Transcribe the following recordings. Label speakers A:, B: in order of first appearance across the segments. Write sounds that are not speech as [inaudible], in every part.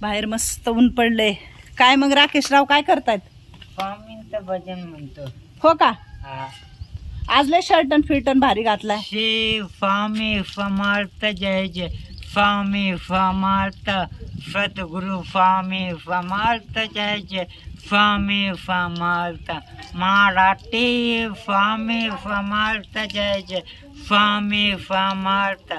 A: बाहेर मस्त ऊन पडलंय. काय मग राकेशराव काय करतायत?
B: स्वामींचं भजन म्हणतो.
A: हो का?
B: हा.
A: आज लय शर्ट आणि फिल्टन भारी घातलाय.
B: श्री स्वामी समर्थ जय जय. स्वामी समर्थ सद्गुरु स्वामी समर्थ जय जय. स्वामी समर्थ मराठी स्वामी समर्थ जय जय. स्वामी समर्थ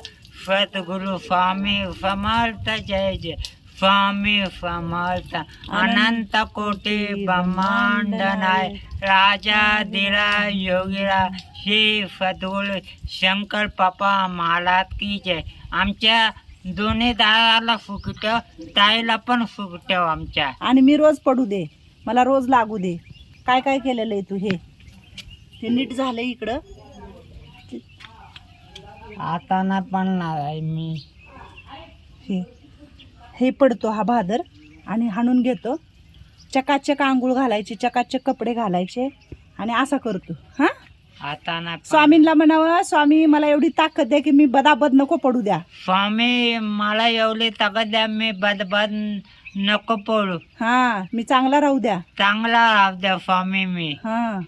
B: सद्गुरु स्वामी समर्थ जय जय. स्वामी समर्थ अनंत कोटी ब्रह्मांड नाय राजा दिरा योगीरा श्री सद्गुरु शंकर पापा महाराज की जय. आमच्या दोन्ही दाराला फुकट ताईला पण फुकट आमच्या.
A: आणि मी रोज पडू दे. मला रोज लागू दे. काय काय केलेलं आहे तू हे? हे नीट झालंय इकडं.
B: आता ना पडणार आहे मी.
A: हे. हे पडतो हा भादर आणि हाणून घेतो. चकाचक आंघोळ घालायचे चकाचक कपडे घालायचे आणि असा करतो. हा?
B: आता ना
A: स्वामींना म्हणावं स्वामी मला एवढी ताकद द्या की मी बदाबद नको पडू द्या.
B: स्वामी मला एवढी ताकद द्या मी बदबद नको पडू.
A: हा मी चांगला राहू द्या.
B: चांगला राहू द्या स्वामी मी.
A: हा.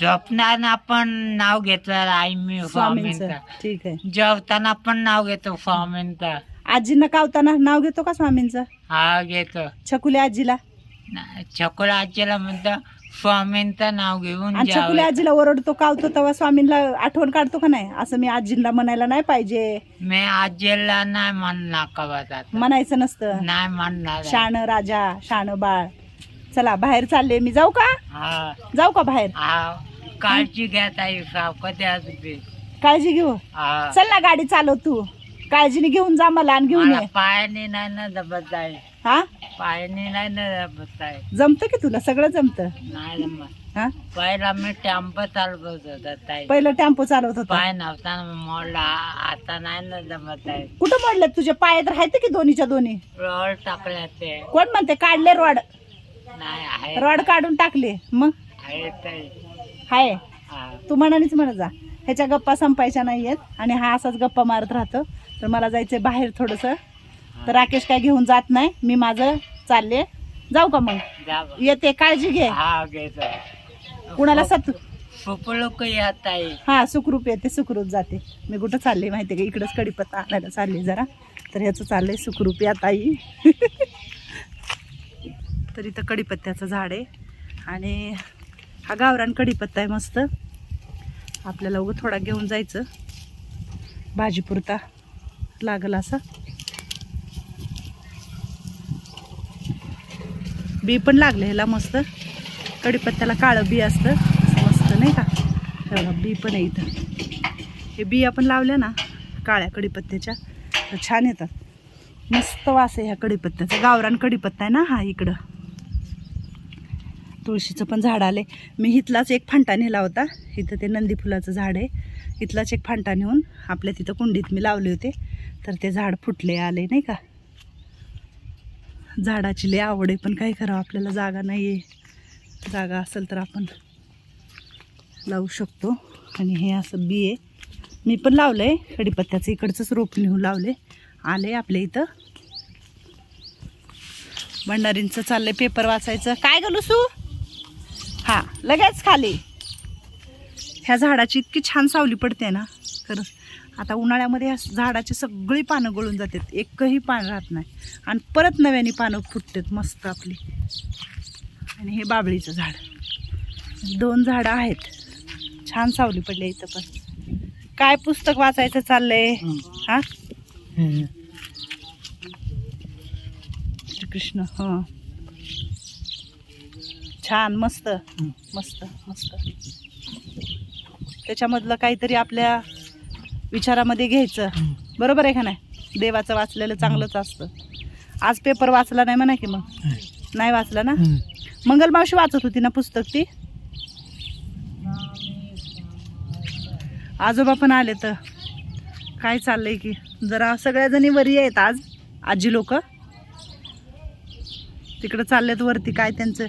B: झोपताना पण नाव घेतलं आई मी
A: स्वामींचा. ठीक आहे.
B: जेवताना पण नाव घेतो स्वामींचा.
A: आजींना कावताना नाव घेतो का स्वामींचं?
B: हा घेतो.
A: छकुल्या आजीला?
B: छकुला आजीला म्हणतो स्वामींचं नाव घेऊन
A: आणि छकुल्या
B: जावं
A: आजीला ओरडतो कावतो तेव्हा स्वामींना आठवण काढतो का नाही? असं मी आजींना म्हणायला नाही पाहिजे.
B: मी आजीला नाही म्हणणार कवातात
A: म्हणायचं नसतं.
B: नाही म्हणणार. आहे.
A: शान राजा शान बाळ. चला बाहेर चालले. मी जाऊ का?
B: हा.
A: जाऊ का बाहेर?
B: हा. काळजी घ्या ताई कधी असते
A: काळजी घेऊ?
B: हा.
A: चल ना गाडी चालव तू. काळजीने घेऊन जा मला आणि घेऊन
B: मला
A: ये.
B: पायाने नाही ना जमत आहे
A: हा?
B: पायाने नाही ना जमत आहे
A: जमतं की तुला? सगळं जमतं.
B: नाही जमत.
A: हा?
B: पहिला मी टेम्पो चालवत होता ताई.
A: पहिलं टेम्पो चालवत होता?
B: पाय नव्हता मोडला. आता नाही ना जमत आहे
A: कुठं मोडले तुझे पाय? तर आहेत की दोन्हीच्या दोन्ही?
B: रोड टाकल्या ते.
A: कोण म्हणते? काढले रॉड.
B: नाही आहे
A: रॉड काढून टाकले. मग?
B: आहे ताई.
A: हाय.
B: हा.
A: तू म्हणानीच म्हणत जा. ह्याच्या गप्पा संपायच्या नाहीयेत आणि हा असाच गप्पा मारत राहतो. तर मला जायचंय बाहेर थोडंसं. तर राकेश काय घेऊन जात नाही. मी माझं चालले. जाऊ का मग. येते काळजी घे.
B: हा
A: कुणाला सत
B: लोक येत आहे.
A: हा सुखरूप येते सुखरूप जाते. मी कुठं चालले माहिती का? इकडंच कडीपत्ता आणायला चालले जरा. तर ह्याचं चाललंय सुखरूप या ताई. [laughs] तर इथं कडीपत्त्याचं झाड आहे. आणि हा गावरान कडीपत्ता आहे मस्त. आपल्याला उगं थोडा घेऊन जायचं. भाजीपुरता. लागल असा. बी पण लागले ह्याला मस्त. कडीपत्त्याला काळं बी असतं. मस्त नाही का? तेवढा बी पण आहे इथं. हे बी आपण लावल्या ना काळ्या कडीपत्त्याच्या. तर छान येतात. मस्त वास आहे ह्या कडीपत्त्याचा. गावरान कडीपत्ता आहे ना हा इकडं. तुळशीचं पण झाड आले मी इथलाच एक फांटा नेला होता. इथं ते नंदी फुलाचं झाड आहे. इथलाच एक फांटा नेऊन आपल्या तिथं कुंडीत मी लावले होते. तर ते झाड फुटले आले नाही का? झाडाची लय आवड आहे पण काय करावं आपल्याला जागा नाही आहे जागा असेल तर आपण लावू शकतो. आणि हे असं बी आहे. मी पण लावलं आहे कडीपत्त्याचं इकडचंच रोप लिहून लावले आले आपल्या इथं. भंडारींचं चाललंय पेपर वाचायचं. काय गं लुसू? हां लगेच खाली. ह्या झाडाची इतकी छान सावली पडते ना. खरंच. आता उन्हाळ्यामध्ये ह्या झाडाची सगळी पानं गळून जातात. एकही पान राहत नाही. आणि परत नव्याने पानं फुटतात मस्त आपली. आणि हे बाबळीचं झाड. दोन झाडं आहेत. छान सावली पडली इथं पण. काय पुस्तक वाचायचं चाललंय? हा? कृष्ण हां. छान मस्त. मस्त मस्त. त्याच्यामधलं काहीतरी आपल्या विचारामध्ये घ्यायचं. बरोबर आहे का नाही? देवाचं वाचलेलं चांगलंच असतं. आज पेपर वाचला नाही म्हणा की मग. नाही. वाचला ना? मंगलमावशी वाचत होती ना पुस्तक ती? आजोबा पण आले तर. काय चाललंय की? जरा सगळ्या जणी वरी आहेत आज आजी लोक. तिकडं चाललेत वरती काय त्यांचं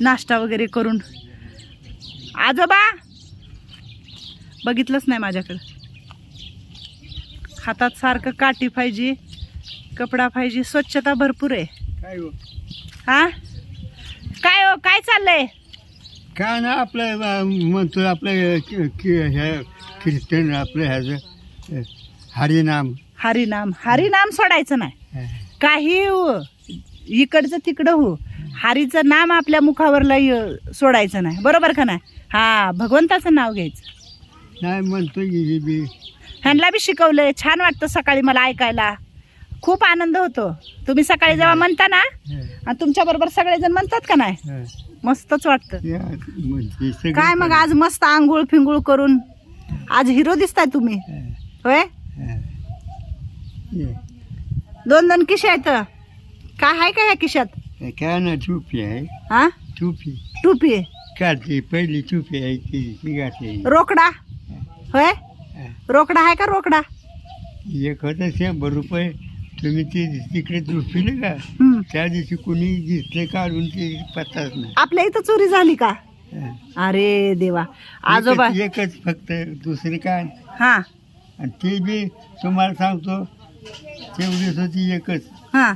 A: नाश्ता वगैरे करून. आजोबा! बघितलंच नाही माझ्याकडं. हातात सारखं काठी पाहिजे कपडा पाहिजे स्वच्छता भरपूर आहे.
C: काय हो?
A: हा? काय हो काय चाललंय?
C: काय ना आपलं अं, म्हणतो आपलं कि- कि- ह्या ख्रिश्चन आपलं ह्याचं अं, हरिनाम.
A: हरिनाम. हरिनाम सोडायचं नाही. काही हो इकडचं तिकडं हो. हरीचं नाम आपल्या मुखावर लय सोडायचं नाही. बरोबर का नाही? हा भगवंताचं नाव घ्यायचं.
C: नाही म्हणतो की हे बी
A: ह्यांना बी शिकवलंय. छान वाटतं सकाळी मला ऐकायला. खूप आनंद होतो. तुम्ही सकाळी जेव्हा म्हणता ना आणि तुमच्या बरोबर सगळेजण म्हणतात का नाही. मस्तच वाटतं.
C: या, म्हणजे
A: काय मग आज मस्त आंघोळ फिंगुळ करून? आज हिरो दिसताय तुम्ही. होय.
C: ये.
A: दोन दोन किशे आहेत. काय आहे का ह्या किशात?
C: काय ना टोपी आहे.
A: हा?
C: टोपी.
A: टुपी.
C: काढते पहिली टोपी आहे ती ती घातली
A: रोकडा होय. रोकडा आहे का रोकडा?
C: एक होतं शंभर रुपये तुम्ही ते तिकडे झोपिले का?
A: हम्म.
C: त्या दिवशी कोणी घेतले काढून ते पत्ताच नाही.
A: आपल्या इथं चोरी झाली का?
C: हं.
A: अरे देवा. आजोबा
C: एकच एकच फक्त दुसरी काय?
A: हा.
C: आणि ते बी तुम्हाला सांगतो तेवढीच होती एकच.
A: हा.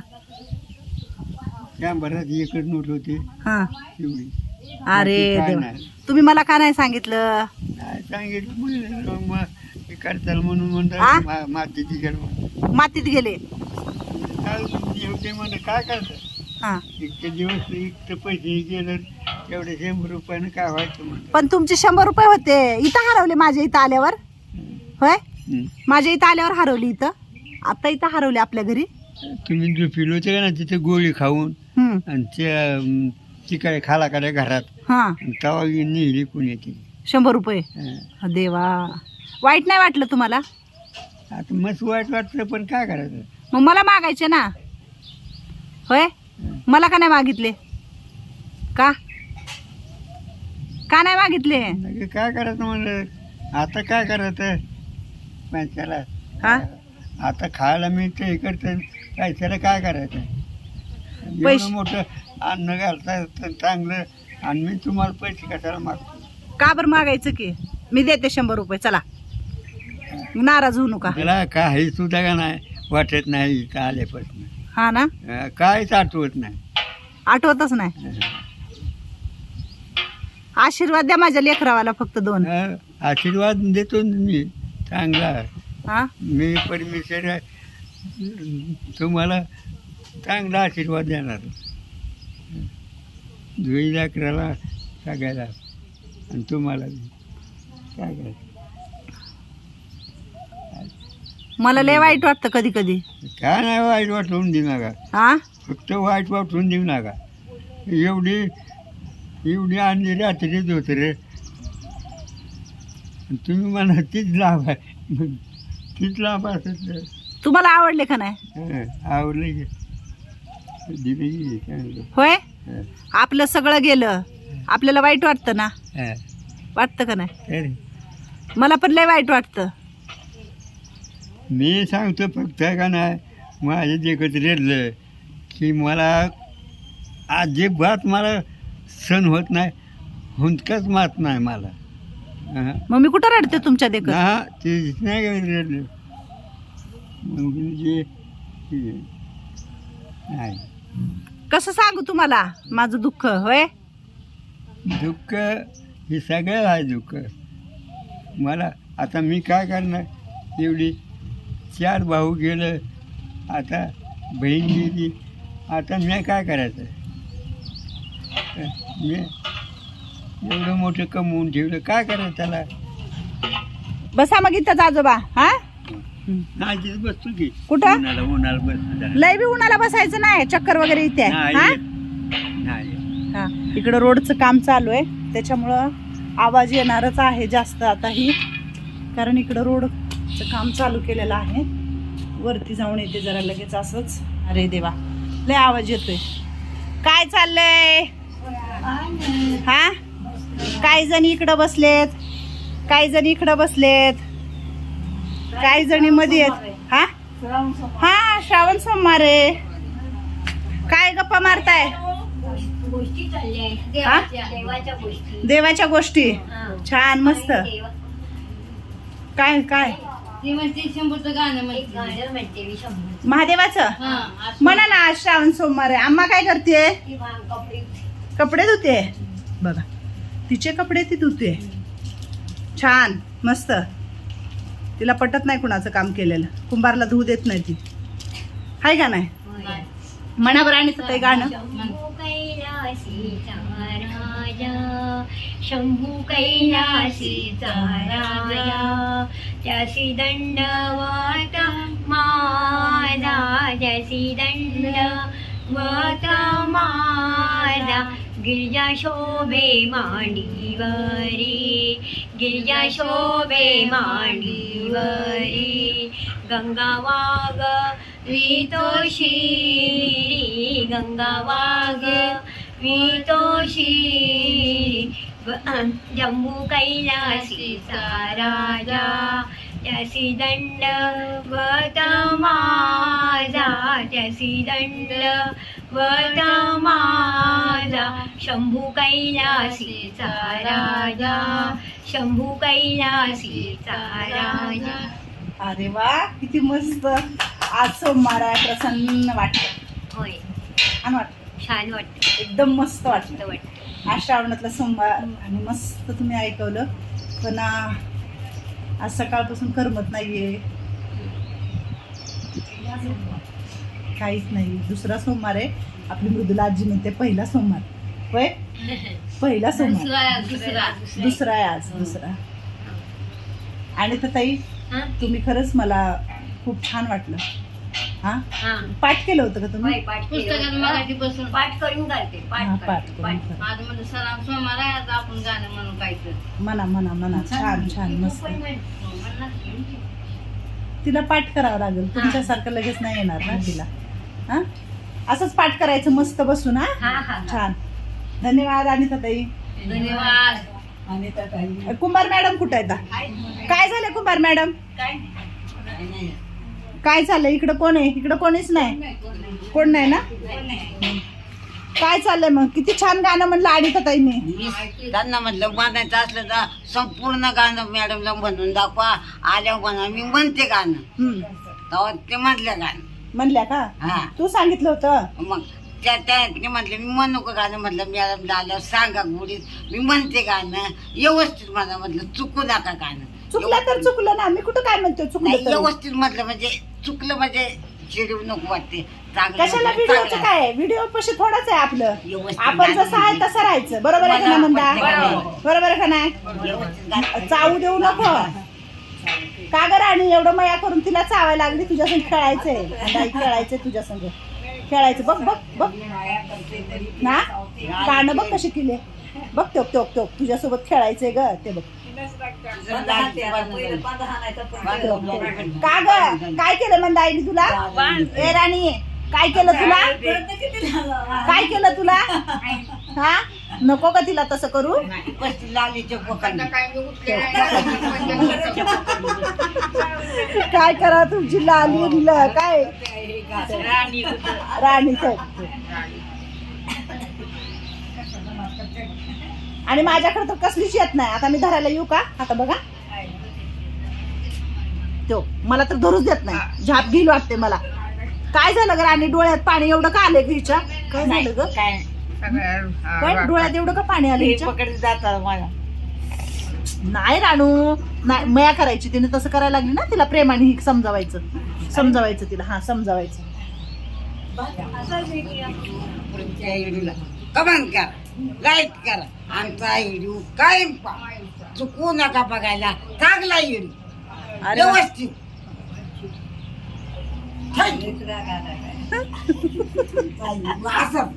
C: शंभरात एकच नोट होती.
A: हा.
C: तेवढी
A: अरे
C: बाकी काय
A: देवा.
C: नाही.
A: तुम्ही मला का नाही सांगितलं?
C: नाही सांगितलं म्हणलं मग करताल म्हणून
A: आ?
C: म्हणतात मा- माती तिकडे म्हणून.
A: मातीत गेले.
C: काय होते म्हणलं काय करतात
A: हा.
C: इतके दिवस इतकं पैसे गेलं तेवढे शंभर रुपयानं काय व्हायचं
A: पण तुमचे शंभर रुपये होते. इथं हरवले माझ्या इथं आल्यावर. होय?
C: हं.
A: माझ्या इथं आल्यावर हरवली इथं. आता इथं हरवले आपल्या घरी.
C: तुम्ही झोपिलो होते का ना तिथे गोळी खाऊन?
A: हम्म.
C: आणि त्या अं, ती काय खाला काढ्या घरात.
A: हा.
C: आणि तेव्हा नेली कोणी ती.
A: शंभर रुपये.
C: हं.
A: देवा. वाईट नाही वाटलं तुम्हाला?
C: आता मस्त वाईट वाटतं पण काय करायचं?
A: मग मला मागायचे ना. होय? मला का नाही मागितले? का? का नाही मागितले?
C: नाही काय करायचं म्हणलं? आता काय करायचं? पैशाला
A: हा?
C: आता खायला मिळतं करतं पैशाला काय करायचं?
A: पैश-
C: एवढं मोठं अन्न घालता तर चांगलं. आणि मी तुम्हाला पैसे कशाला मागतो?
A: का बरं मागायचं की? मी देते शंभर रुपये चला. नाराज होऊ नका.
C: त्याला काही सुद्धा का नाही वाटत नाही इथं आल्यापासून.
A: हा ना?
C: अं, काहीच आठवत नाही.
A: आठवतच नाही. आशीर्वाद द्या माझ्या लेकरावाला फक्त दोन.
C: अं, आशीर्वाद देतो ना मी चांगला.
A: हा?
C: मी परमेश्वर. तुम्हाला चांगला आशीर्वाद देणार. जुई लेकराला सगळ्याला आणि तुम्हाला बी. काय करायचं
A: मला लय वाईट वाटतं कधी कधी
C: काय नाही वाईट वाटवून देऊ नका
A: हा
C: फक्त वाईट वाटवून देऊ नका एवढी एवढी आणली रात्रीच होत रे तुम्ही म्हणा तीच लाभ आहे. तीच लाभ असत
A: तुम्हाला आवडले का नाही?
C: हं, आवडलं की. दिली की चांगलं.
A: होय?
C: हं,
A: आपलं सगळं गेलं. आपल्याला वाईट वाटतं ना?
C: हं.
A: वाटतं का नाही?
C: तर
A: मला पण लय वाईट वाटतं.
C: मी सांगतो फक्त का नाही माझ्या देखत रेडलं की मला अजिबात मला सण होत नाही हुंदकाच मात नाही मला. हं.
A: मग मी कुठं रडते तुमच्या देखत?
C: हा ते नाही का रेडलं? मग जे ते- नाही.
A: कसं सांगू तुम्हाला? माझं दुःख होय?
C: दुःख हे सगळं आहे दुःख. मला आता मी काय करणार? एवढी चार भाऊ गेलं. आता बहीण गेली. आता मी काय करायचं? मी एवढं मोठं कमवून ठेवलं. काय करायचं त्याला?
A: बसा मग इथंच आजोबा हा?
C: नाही बसतो की.
A: कुठं?
C: उन्हाला उन्हाला बसतो
A: लय बी उन्हाला बसायचं नाही. चक्कर वगैरे इथे हा?
C: नाही नाही
A: हा. इकडं रोडचं काम चालू आहे. त्याच्यामुळं आवाज येणारच आहे जास्त आता ही. कारण इकडं रोडचं काम चालू केलेलं आहे. वरती जाऊन येते जरा लगेच असंच. अरे देवा लय आवाज येतोय. काय चाललंय? हा? काही जण इकडं बसलेत. काही जण इकडं बसलेत. काही जणी मध्ये आहेत. हा? हा श्रावण सोमवार आहे. काय गप्पा मारताय?
D: देवाच्या गोष्टी.
A: छान मस्त. काय काय?
E: ती म्हणते शंभरचं गाणं
D: एक
E: म्हणते
D: गाणं म्हणते मी शंभर
A: महादेवाचं?
E: हा असं.
A: म्हणा ना आज श्रावण सोमवार आहे. आम्हा काय करते
D: ती भांग कपडे
A: कपडे धुते? बघा. तिचे कपडे ती धुते. छान. मस्त. तिला पटत नाही कुणाचं काम केलेलं. कुंभारला धुऊ देत नाही ती. हाय का नाही?
E: नाही.
A: म्हणा बरं आणि ते गाणं.
D: शंभू राजा शंभू कैलासीचा राजा त्यासी दंडवत माझा त्यासी दंडवत माझा गिरिजा शोभे मांडीवरी गिरिजा शोभे मांडीवरी गंगा वाग वितोषी गंगा वाग वितोषी जम्मू कैलासीचा राजा त्यासी दंड वत माझा त्यासी दंड वत माझा शंभू कैलासीचा राजा शंभू कैलासीचा राजा
A: अरे वा किती मस्त. आज सोमवार प्रसन्न वाटत
D: होय.
A: छान वाटत
D: छान वाटतं.
A: एकदम मस्त वाटत
D: वाटतं.
A: आज श्रावणातला सोमवार आणि मस्त तुम्ही ऐकवलं. पण आ, आज सकाळपासून करमत नाहीये. काहीच नाही. दुसरा सोमवार आहे. आपली मृदुला आजी म्हणते पहिला सोमवार. होय? पहिला [laughs] सोमवार.
E: दुसरा दुसरा
A: दुसरा आहे आज दुसरा. आणि तर ताई
D: हा?
A: तुम्ही खरंच मला खूप छान वाटलं. हा?
D: हा.
A: पाठ केलं होतं का तुम्ही?
E: पुस्तकात. मराठी बसून
D: पाठ करून
A: हा,
D: पाठ
A: पाठ. करून.
E: माझं आहे आपण गाणं म्हणून
A: म्हणा म्हणा म्हणा. छान छान मस्त.
D: की.
A: तिला पाठ करावं लागेल. तुमच्यासारखं लगेच नाही येणार ना तिला. हा? असंच पाठ करायचं मस्त बसून हा?
D: हा हा
A: छान. धन्यवाद अनिता ताई
E: धन्यवाद
A: कुंभार मॅडम कुठे आहेत? काय झालं कुंभार मॅडम?
D: काय
A: काय चाललंय इकडं कोण आहे? इकडं कोणीच नाही? कोण नाही ना? काय चाललंय मग? किती छान गाणं म्हणलं अनिता ताईने
F: त्यांना म्हटलं म्हणायचं असलं तर संपूर्ण गाणं मॅडमला म्हणून दाखवा. आल्यावर म्हणा मी म्हणते गाणं.
A: हम्म.
F: तेव्हा ते म्हटलं गाणं.
A: म्हणल्या का?
F: हा.
A: तू सांगितलं होतं?
F: मग त्या त्या ते म्हटले मी म्हणू का गाणं? म्हटलं मॅडम आल्यावर सांगा गुढीत मी म्हणते गाणं. व्यवस्थित म्हणा म्हटलं चुकू नका गाणं.
A: चुकलं तर चुकलं ना. मी कुठं काय म्हणतो
F: नाही,
A: चुकलं तर?
F: व्यवस्थित म्हटलं म्हणजे चुकलं म्हणजे चिडू नको वाटते. चांगलं
A: कशाला व्हिडिओचं
F: चांगलं.
A: काय? व्हिडिओ पशी थोडाच आहे आपलं.
F: व्यवस्थित
A: आपण जसं आहे तसं राहायचं. बरोबर आहे का ना म्हणता? बरोबर. आहे का नाही?
F: व्यवस्थित गाणं.
A: चावू देऊ नको. का ग राणी? एवढं मया करून तिला चावायला लागली तुझ्या संग खेळायचंय. आणि आई खेळायचंय तुझ्या संग खेळायचं. बघ बघ बघ. ना? गाणं बघ कशी केली. बघ तो तो तो तुझ्यासोबत खेळायचंय ग ते बघ. का ग? काय केलं म्हणता आईने तुला? ए राणी काय केलं तुला? काय केलं तुला? हा? नको का तिला तसं करू.
F: पोकांनी.
A: काय करा तुमची लाली काय? राणी आणि माझ्याकडे तर कसलीच येत नाही. आता मी धरायला येऊ का? आता बघा. तो मला तर धरूच देत नाही. झाप घेईल वाटते मला. काय झालं ग राणी? डोळ्यात पाणी एवढं का आले ग हिच्या काय झालं ग? काय डोळ्यात एवढं का पाणी आलं हिच्या
F: मला.
A: नाही राणू. नाही मया करायची. तिने तसं करायला लागली ना तिला प्रेमाने ही समजावायचं. समजावायचं तिला. हा समजावायचं.
F: कमेंट करा लाईक करा. आमचा व्हिडिओ काय चुकवू नका बघायला. चांगला व्हिडिओ.
A: अरे.
F: व्यवस्थित. थँक्यू [laughs] असं.